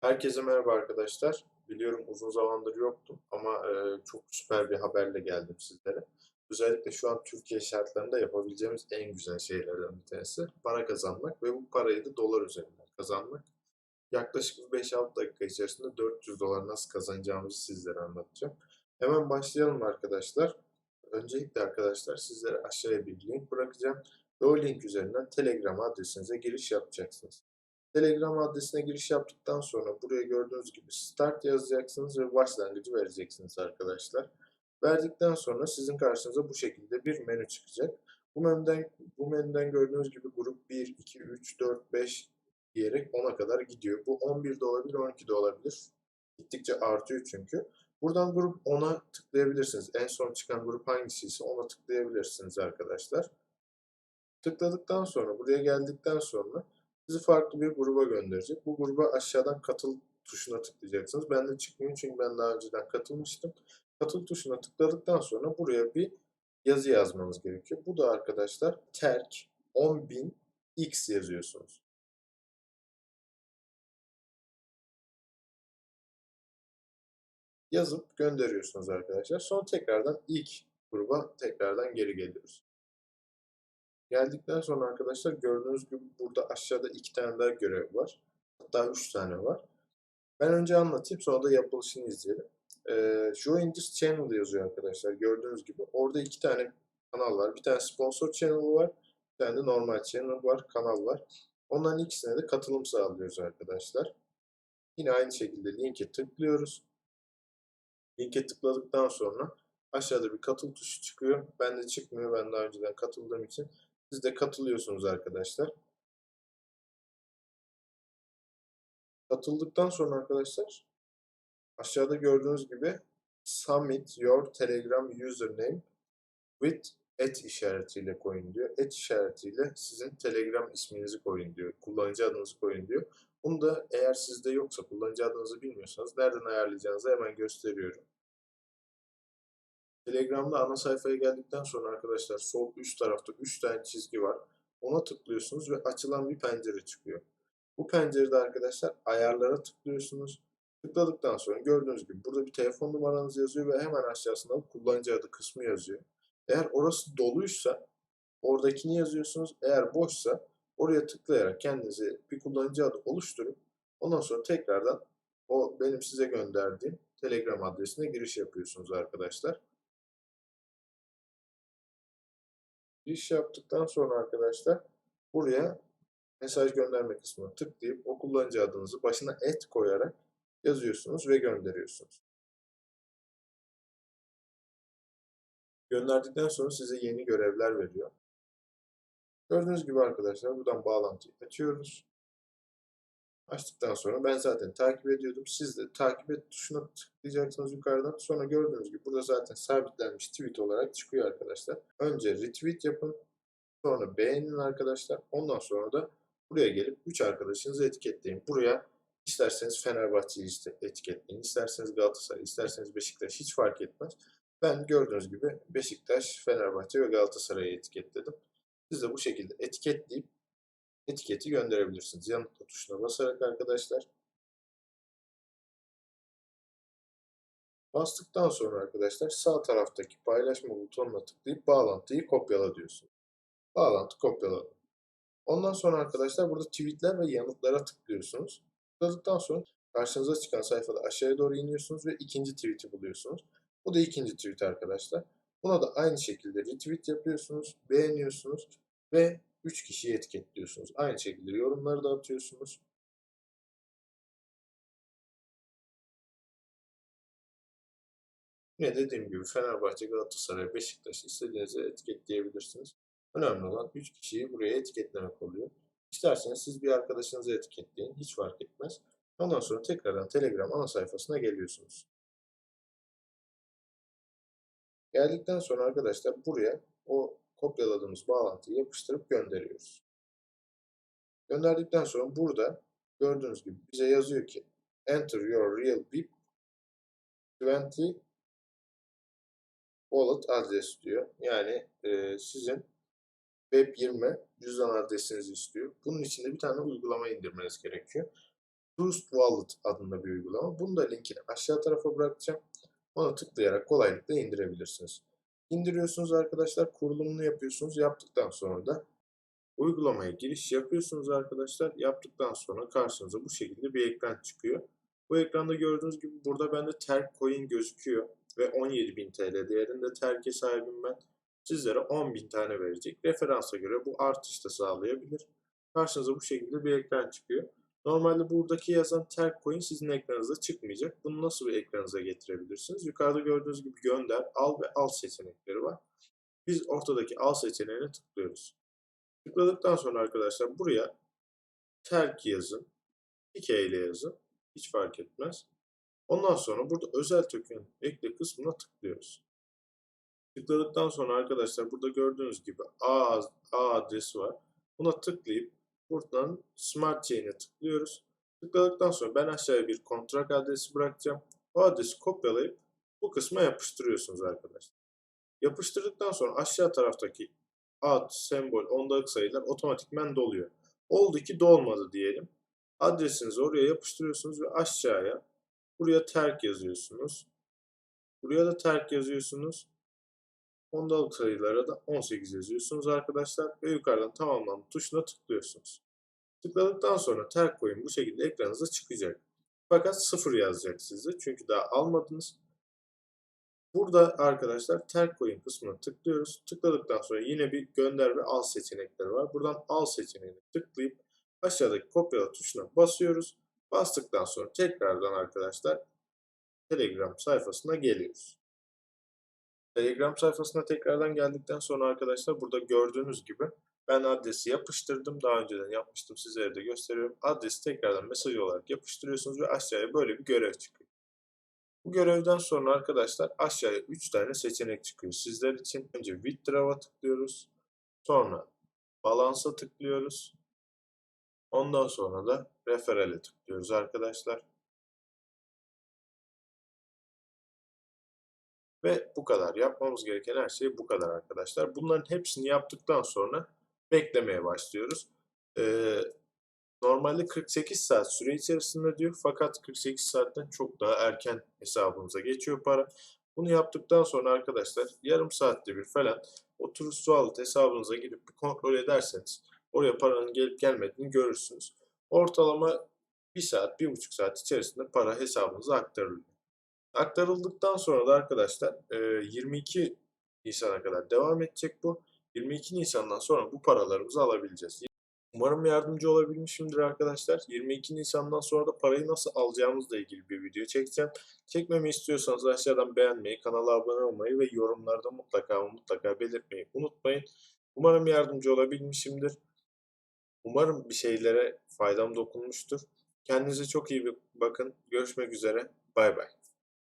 Herkese merhaba arkadaşlar. Biliyorum uzun zamandır yoktum ama e, çok süper bir haberle geldim sizlere. Özellikle şu an Türkiye şartlarında yapabileceğimiz en güzel şeylerden bir tanesi para kazanmak ve bu parayı da dolar üzerinden kazanmak. Yaklaşık 5-6 dakika içerisinde 400 dolar nasıl kazanacağımızı sizlere anlatacağım. Hemen başlayalım arkadaşlar. Öncelikle arkadaşlar sizlere aşağıya bir link bırakacağım ve o link üzerinden Telegram adresinize giriş yapacaksınız. Telegram adresine giriş yaptıktan sonra buraya gördüğünüz gibi start yazacaksınız ve başlangıcı vereceksiniz arkadaşlar. Verdikten sonra sizin karşınıza bu şekilde bir menü çıkacak. Bu menüden, bu menüden gördüğünüz gibi grup 1, 2, 3, 4, 5 diyerek 10'a kadar gidiyor. Bu 11 de olabilir, 12 de olabilir. Gittikçe artıyor çünkü. Buradan grup 10'a tıklayabilirsiniz. En son çıkan grup hangisiyse ona tıklayabilirsiniz arkadaşlar. Tıkladıktan sonra, buraya geldikten sonra sizi farklı bir gruba gönderecek. Bu gruba aşağıdan katıl tuşuna tıklayacaksınız. Ben de çıkmıyor çünkü ben daha önceden katılmıştım. Katıl tuşuna tıkladıktan sonra buraya bir yazı yazmanız gerekiyor. Bu da arkadaşlar terk 10.000 x yazıyorsunuz. Yazıp gönderiyorsunuz arkadaşlar. Sonra tekrardan ilk gruba tekrardan geri geliyoruz. Geldikten sonra arkadaşlar gördüğünüz gibi burada aşağıda iki tane daha görev var. Hatta üç tane var. Ben önce anlatayım sonra da yapılışını izleyelim. Ee, Join this channel yazıyor arkadaşlar gördüğünüz gibi. Orada iki tane kanal var. Bir tane sponsor channel var. Bir tane de normal channel var, kanal var. Onların ikisine de katılım sağlıyoruz arkadaşlar. Yine aynı şekilde linke tıklıyoruz. Linke tıkladıktan sonra aşağıda bir katıl tuşu çıkıyor. Bende çıkmıyor. Ben daha önceden katıldığım için siz de katılıyorsunuz arkadaşlar. Katıldıktan sonra arkadaşlar aşağıda gördüğünüz gibi submit your telegram username with et işaretiyle koyun diyor. Et işaretiyle sizin telegram isminizi koyun diyor. Kullanıcı adınızı koyun diyor. Bunu da eğer sizde yoksa kullanıcı adınızı bilmiyorsanız nereden ayarlayacağınızı hemen gösteriyorum. Telegram'da ana sayfaya geldikten sonra arkadaşlar sol üst tarafta 3 tane çizgi var. Ona tıklıyorsunuz ve açılan bir pencere çıkıyor. Bu pencerede arkadaşlar ayarlara tıklıyorsunuz. Tıkladıktan sonra gördüğünüz gibi burada bir telefon numaranız yazıyor ve hemen aşağısında kullanıcı adı kısmı yazıyor. Eğer orası doluysa oradakini yazıyorsunuz. Eğer boşsa oraya tıklayarak kendinize bir kullanıcı adı oluşturup ondan sonra tekrardan o benim size gönderdiğim Telegram adresine giriş yapıyorsunuz arkadaşlar. Giriş yaptıktan sonra arkadaşlar buraya mesaj gönderme kısmına tıklayıp o kullanıcı adınızı başına et koyarak yazıyorsunuz ve gönderiyorsunuz. Gönderdikten sonra size yeni görevler veriyor. Gördüğünüz gibi arkadaşlar buradan bağlantıyı açıyoruz. Açtıktan sonra ben zaten takip ediyordum. Siz de takip et tuşuna tıklayacaksınız yukarıdan. Sonra gördüğünüz gibi burada zaten sabitlenmiş tweet olarak çıkıyor arkadaşlar. Önce retweet yapın. Sonra beğenin arkadaşlar. Ondan sonra da buraya gelip 3 arkadaşınızı etiketleyin. Buraya isterseniz Fenerbahçe'yi etiketleyin. isterseniz Galatasaray, isterseniz Beşiktaş hiç fark etmez. Ben gördüğünüz gibi Beşiktaş, Fenerbahçe ve Galatasaray'ı etiketledim. Siz de bu şekilde etiketleyip etiketi gönderebilirsiniz. Yanıtla tuşuna basarak arkadaşlar. Bastıktan sonra arkadaşlar sağ taraftaki paylaşma butonuna tıklayıp bağlantıyı kopyala diyorsunuz. Bağlantı kopyaladı. Ondan sonra arkadaşlar burada tweetler ve yanıtlara tıklıyorsunuz. Tıkladıktan sonra karşınıza çıkan sayfada aşağıya doğru iniyorsunuz ve ikinci tweet'i buluyorsunuz. Bu da ikinci tweet arkadaşlar. Buna da aynı şekilde retweet yapıyorsunuz, beğeniyorsunuz ve 3 kişiyi etiketliyorsunuz. Aynı şekilde yorumları da atıyorsunuz. Yine dediğim gibi Fenerbahçe, Galatasaray, Beşiktaş istediğinizi etiketleyebilirsiniz. Önemli olan 3 kişiyi buraya etiketlemek oluyor. İsterseniz siz bir arkadaşınızı etiketleyin. Hiç fark etmez. Ondan sonra tekrardan Telegram ana sayfasına geliyorsunuz. Geldikten sonra arkadaşlar buraya o kopyaladığımız bağlantıyı yapıştırıp gönderiyoruz. Gönderdikten sonra burada gördüğünüz gibi bize yazıyor ki enter your real BIP 20 wallet adres diyor. Yani e, sizin Web 20 cüzdan adresinizi istiyor. Bunun için de bir tane uygulama indirmeniz gerekiyor. Trust Wallet adında bir uygulama. Bunu da linkini aşağı tarafa bırakacağım. Ona tıklayarak kolaylıkla indirebilirsiniz. İndiriyorsunuz arkadaşlar, kurulumunu yapıyorsunuz. Yaptıktan sonra da uygulamaya giriş yapıyorsunuz arkadaşlar. Yaptıktan sonra karşınıza bu şekilde bir ekran çıkıyor. Bu ekranda gördüğünüz gibi burada bende Terk Coin gözüküyor ve 17.000 TL değerinde Terk'e sahibim ben. Sizlere 10.000 tane verecek. Referansa göre bu artış da sağlayabilir. Karşınıza bu şekilde bir ekran çıkıyor. Normalde buradaki yazan Terk Coin sizin ekranınızda çıkmayacak. Bunu nasıl bir ekranınıza getirebilirsiniz? Yukarıda gördüğünüz gibi gönder, al ve al seçenekleri var. Biz ortadaki al seçeneğine tıklıyoruz. Tıkladıktan sonra arkadaşlar buraya terk yazın, 2 ile yazın. Hiç fark etmez. Ondan sonra burada özel token ekle kısmına tıklıyoruz. Tıkladıktan sonra arkadaşlar burada gördüğünüz gibi A, A adresi var. Buna tıklayıp buradan Smart Chain'e tıklıyoruz. Tıkladıktan sonra ben aşağıya bir kontrak adresi bırakacağım. O adresi kopyalayıp bu kısma yapıştırıyorsunuz arkadaşlar. Yapıştırdıktan sonra aşağı taraftaki ad, sembol, ondalık sayılar otomatikmen doluyor. Oldu ki dolmadı diyelim. Adresinizi oraya yapıştırıyorsunuz ve aşağıya buraya terk yazıyorsunuz. Buraya da terk yazıyorsunuz. Ondalık sayılara da 18 yazıyorsunuz arkadaşlar ve yukarıdan tamamlandı tuşuna tıklıyorsunuz. Tıkladıktan sonra terk coin bu şekilde ekranınıza çıkacak. Fakat sıfır yazacak size çünkü daha almadınız. Burada arkadaşlar terk coin kısmına tıklıyoruz. Tıkladıktan sonra yine bir gönder ve al seçenekleri var. Buradan al seçeneğine tıklayıp aşağıdaki kopyala tuşuna basıyoruz. Bastıktan sonra tekrardan arkadaşlar Telegram sayfasına geliyoruz. Telegram sayfasına tekrardan geldikten sonra arkadaşlar burada gördüğünüz gibi ben adresi yapıştırdım. Daha önceden yapmıştım. Sizlere de gösteriyorum. Adresi tekrardan mesaj olarak yapıştırıyorsunuz ve aşağıya böyle bir görev çıkıyor. Bu görevden sonra arkadaşlar aşağıya 3 tane seçenek çıkıyor. Sizler için önce Withdraw'a tıklıyoruz. Sonra Balance'a tıklıyoruz. Ondan sonra da Referral'e tıklıyoruz arkadaşlar. Ve bu kadar. Yapmamız gereken her şey bu kadar arkadaşlar. Bunların hepsini yaptıktan sonra beklemeye başlıyoruz. Ee, normalde 48 saat süre içerisinde diyor. Fakat 48 saatten çok daha erken hesabımıza geçiyor para. Bunu yaptıktan sonra arkadaşlar yarım saatte bir falan o Trust Wallet hesabınıza gidip bir kontrol ederseniz oraya paranın gelip gelmediğini görürsünüz. Ortalama 1 saat, 1,5 saat içerisinde para hesabınıza aktarılıyor. Aktarıldıktan sonra da arkadaşlar 22 Nisan'a kadar devam edecek bu. 22 Nisan'dan sonra bu paralarımızı alabileceğiz. Umarım yardımcı olabilmişimdir arkadaşlar. 22 Nisan'dan sonra da parayı nasıl alacağımızla ilgili bir video çekeceğim. Çekmemi istiyorsanız aşağıdan beğenmeyi, kanala abone olmayı ve yorumlarda mutlaka mutlaka belirtmeyi unutmayın. Umarım yardımcı olabilmişimdir. Umarım bir şeylere faydam dokunmuştur. Kendinize çok iyi bakın. Görüşmek üzere. Bay bay.